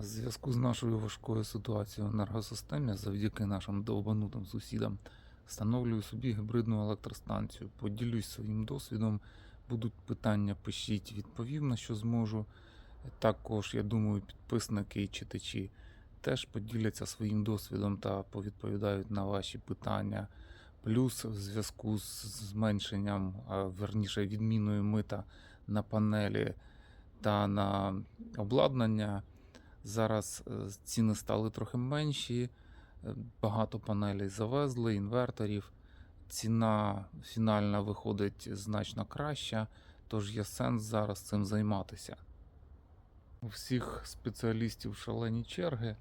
В зв'язку з нашою важкою ситуацією в енергосистемі, завдяки нашим довбанутим сусідам, встановлюю собі гібридну електростанцію. Поділюсь своїм досвідом. Будуть питання, пишіть, відповім на що зможу. Також, я думаю, підписники і читачі теж поділяться своїм досвідом та повідповідають на ваші питання. Плюс в зв'язку з зменшенням, а верніше відміною мита на панелі та на обладнання. Зараз е, ціни стали трохи менші, е, багато панелей завезли, інверторів. Ціна фінальна виходить значно краща, тож є сенс зараз цим займатися. У всіх спеціалістів шалені черги,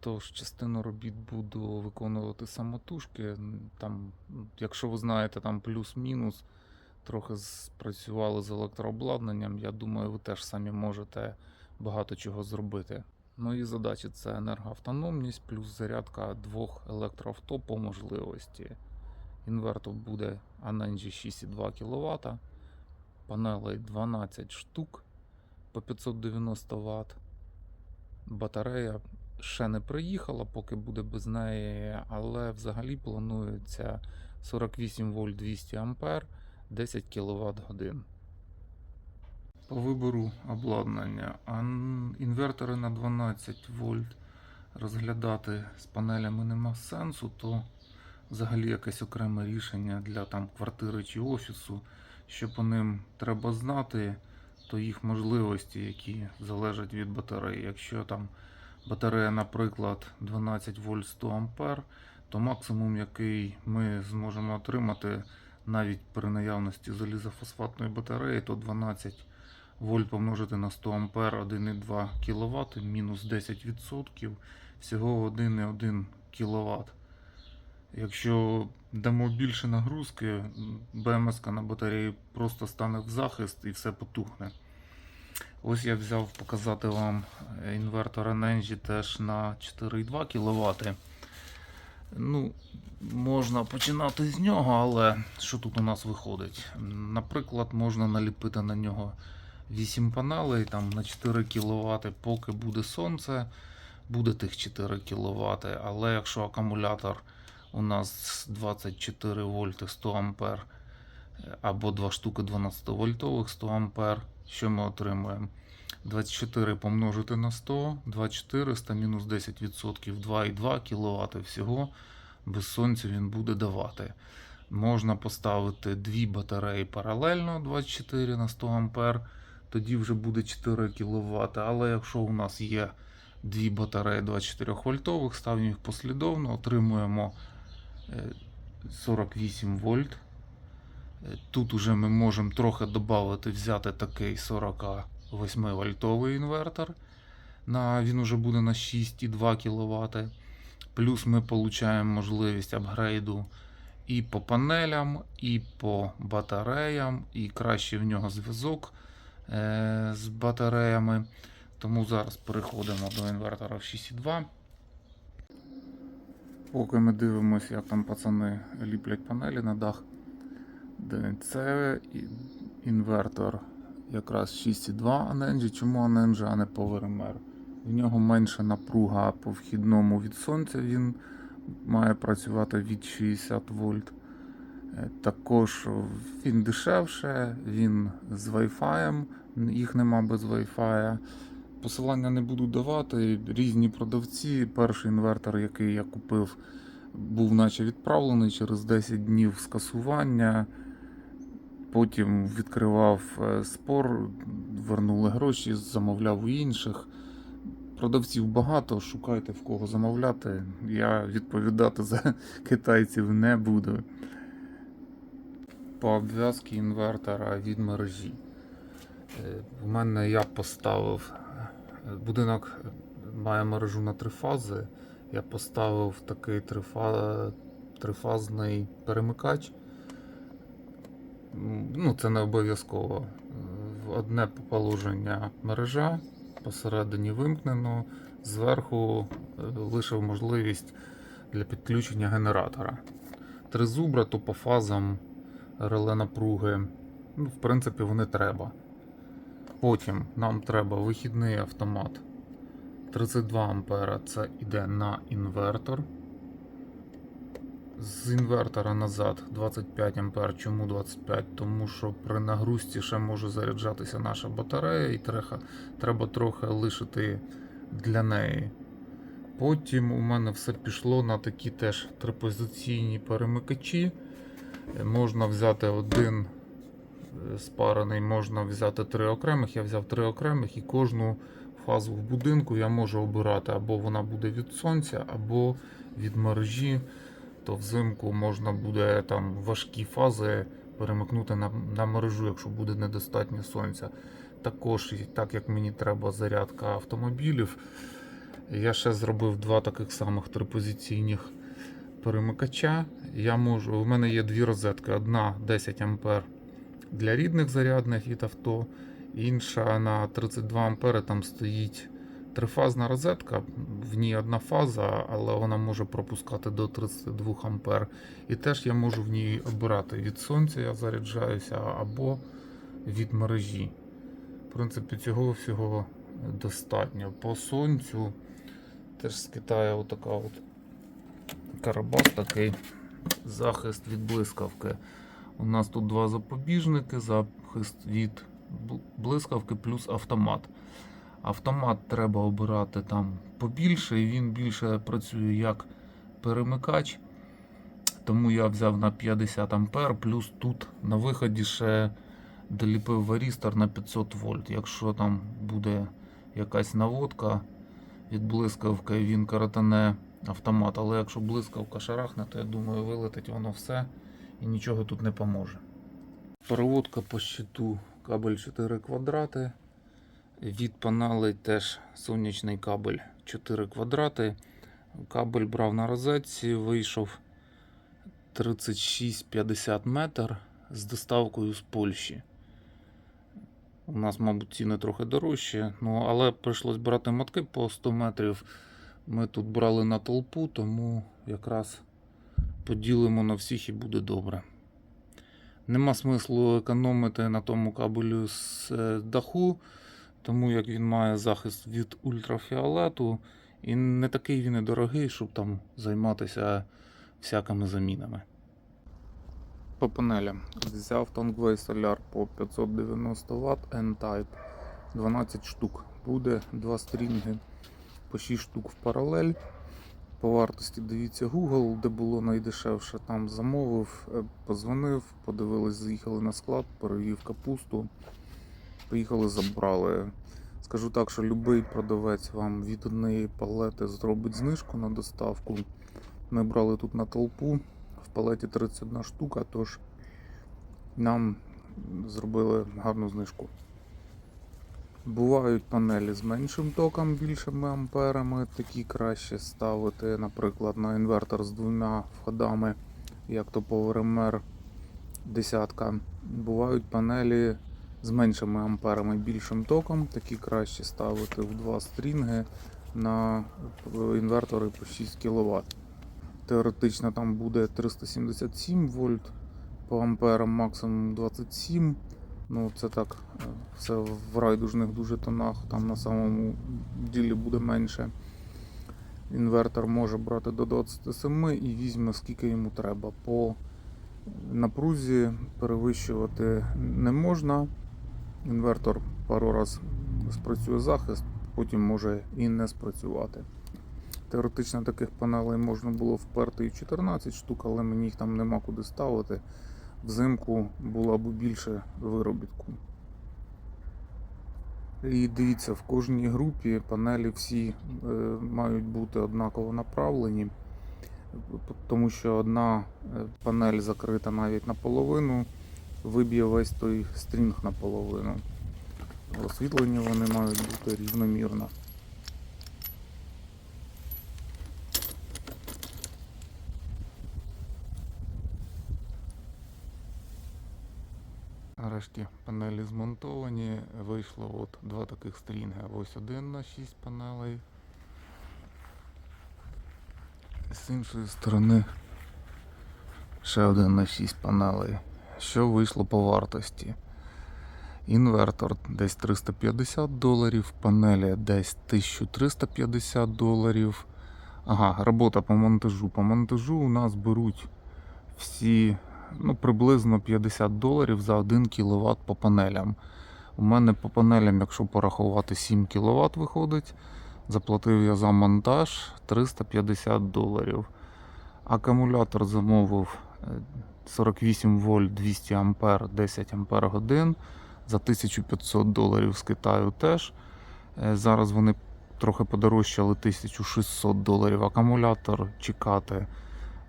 тож частину робіт буду виконувати самотужки. Там, якщо ви знаєте, там плюс-мінус, трохи спрацювали з електрообладнанням. Я думаю, ви теж самі можете багато чого зробити. Мої задачі це енергоавтономність плюс зарядка двох електроавто по можливості. Інвертор буде Anenji 6,2 кВт, панелей 12 штук по 590 Вт. Батарея ще не приїхала, поки буде без неї, але взагалі планується 48 вольт 200 ампер, 10 кВт годин. По вибору обладнання. Ан- Інвертори на 12 вольт розглядати з панелями нема сенсу, то взагалі якесь окреме рішення для там квартири чи офісу. Що по ним треба знати, то їх можливості, які залежать від батареї. Якщо там батарея, наприклад, 12 вольт 100 ампер, то максимум, який ми зможемо отримати навіть при наявності залізофосфатної батареї, то 12 вольт помножити на 100 ампер 1,2 кВт, мінус 10%, всього 1,1 кВт. Якщо дамо більше нагрузки, БМС на батареї просто стане в захист і все потухне. Ось я взяв показати вам інвертор Enenji теж на 4,2 кВт. Ну, можна починати з нього, але що тут у нас виходить? Наприклад, можна наліпити на нього 8 панелей там, на 4 кВт, поки буде сонце, буде тих 4 кВт. Але якщо акумулятор у нас 24 вольти 100 ампер е, або 2 штуки 12 вольтових 100 ампер, що ми отримуємо? 24 помножити на 100, 2400 мінус 10%, 2,2 кВт всього без сонця він буде давати. Можна поставити дві батареї паралельно 24 на 100 ампер, тоді вже буде 4 кВт. Але якщо у нас є дві батареї 24 вольтових, ставимо їх послідовно, отримуємо е, 48 вольт. Е, Тут уже ми можемо трохи додати, взяти такий 48 вольтовий інвертор. На, він уже буде на 6,2 кВт. Плюс ми отримуємо можливість апгрейду і по панелям, і по батареям, і краще в нього зв'язок е, з батареями. Тому зараз переходимо до інвертора в 6,2. Поки ми дивимося, як там пацани ліплять панелі на дах. Це інвертор якраз 6,2 Anenji. Чому Anenji, а не PowerMR? В нього менша напруга по вхідному від сонця. Він має працювати від 60 вольт. Е, Також він дешевше, він з Wi-Fi, їх нема без Wi-Fi. Посилання не буду давати. Різні продавці. Перший інвертор, який я купив, був наче відправлений через 10 днів скасування. Потім відкривав е, спор, вернули гроші, замовляв у інших. Продавців багато, шукайте в кого замовляти. Я відповідати за китайців не буду. По обв'язці інвертора від мережі. В мене я поставив будинок має мережу на три фази. Я поставив такий трифа... трифазний перемикач. Ну, це не обов'язково. Одне положення мережа, посередині вимкнено, зверху е, лишив можливість для підключення генератора. Три зубра, то по фазам реле напруги. Ну, в принципі, вони треба. Потім нам треба вихідний автомат 32 ампера це йде на інвертор. З інвертора назад 25 ампер. Чому 25? Тому що при нагрузці ще може заряджатися наша батарея і треха- треба трохи лишити для неї. Потім у мене все пішло на такі теж трипозиційні перемикачі. Е, Можна взяти один спарений, можна взяти три окремих. Я взяв три окремих і кожну фазу в будинку я можу обирати або вона буде від сонця, або від мережі. То взимку можна буде там важкі фази перемикнути на, на мережу, якщо буде недостатньо сонця. Також, так як мені треба зарядка автомобілів, я ще зробив два таких самих трипозиційних перемикача. Я можу, у мене є дві розетки: одна 10 А для рідних зарядних від авто, інша на 32 ампери там стоїть трифазна розетка, в ній одна фаза, але вона може пропускати до 32 ампер. І теж я можу в ній обирати від сонця, я заряджаюся, або від мережі. В принципі, цього всього достатньо. По сонцю теж з Китаю отака от карабас такий захист від блискавки. У нас тут два запобіжники, захист від блискавки плюс автомат. Автомат треба обирати там побільше, і він більше працює як перемикач. Тому я взяв на 50 ампер, плюс тут на виході ще доліпив варістор на 500 вольт. Якщо там буде якась наводка від блискавки, він коротане автомат. Але якщо блискавка шарахне, то я думаю, вилетить воно все і нічого тут не поможе. Переводка по щиту кабель 4 квадрати. Від панелей теж сонячний кабель 4 квадрати. Кабель брав на розетці, вийшов 36-50 метр з доставкою з Польщі. У нас, мабуть, ціни трохи дорожчі, ну, але прийшлось брати мотки по 100 метрів. Ми тут брали на толпу, тому якраз поділимо на всіх і буде добре. Нема смислу економити на тому кабелю з е, даху, тому як він має захист від ультрафіолету, і не такий він і дорогий, щоб там займатися всякими замінами. По панелям взяв Tongway Solar по 590 Вт N-Type 12 штук. Буде 2 стрінги по 6 штук в паралель. По вартості дивіться Google, де було найдешевше. Там замовив, е, позвонив, подивились, заїхали на склад, перевів капусту. Поїхали, забрали. Скажу так, що будь-який продавець вам від однієї палети зробить знижку на доставку. Ми брали тут на толпу, в палеті 31 штука, тож нам зробили гарну знижку. Бувають панелі з меншим током, більшими амперами, такі краще ставити, наприклад, на інвертор з двома входами, як то PowerMR десятка. Бувають панелі з меншими амперами, більшим током, такі краще ставити в два стрінги на інвертори по 6 кВт. Теоретично там буде 377 вольт, по амперам максимум 27. Ну, це так, е, все в райдужних дуже тонах, там на самому ділі буде менше. Інвертор може брати до 27 і візьме скільки йому треба. По напрузі перевищувати не можна. Інвертор пару раз спрацює захист, потім може і не спрацювати. Теоретично таких панелей можна було вперти і 14 штук, але мені їх там нема куди ставити. Взимку було б більше виробітку. І дивіться, в кожній групі панелі всі е, мають бути однаково направлені, тому що одна е, панель закрита навіть наполовину, виб'є весь той стрінг наполовину. Освітлені вони мають бути рівномірно. Нарешті панелі змонтовані. Вийшло от два таких стрінги. Ось один на 6 панелей. З іншої сторони ще один на 6 панелей. Що вийшло по вартості? Інвертор десь 350 доларів, панелі десь 1350 доларів. Ага, робота по монтажу. По монтажу у нас беруть всі ну, приблизно 50 доларів за 1 кВт по панелям. У мене по панелям, якщо порахувати 7 кВт виходить, заплатив я за монтаж 350 доларів. Акумулятор замовив е, 48 вольт 200 ампер 10 ампер годин за 1500 доларів з Китаю теж. Е, Зараз вони трохи подорожчали 1600 доларів. Акумулятор чекати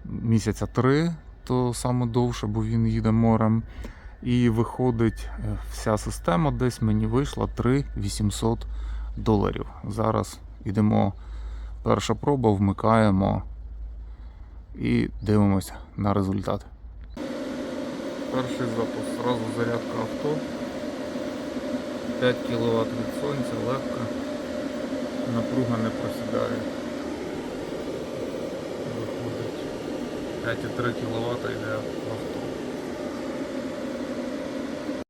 місяця три, то саме довше, бо він їде морем. І виходить, е, вся система десь мені вийшла 3800 доларів. Зараз йдемо, перша проба, вмикаємо і дивимося на результат. Перший запуск, зразу зарядка авто. 5 кВт від сонця, легка, напруга не просідає. Виходить 5,3 кВт йде.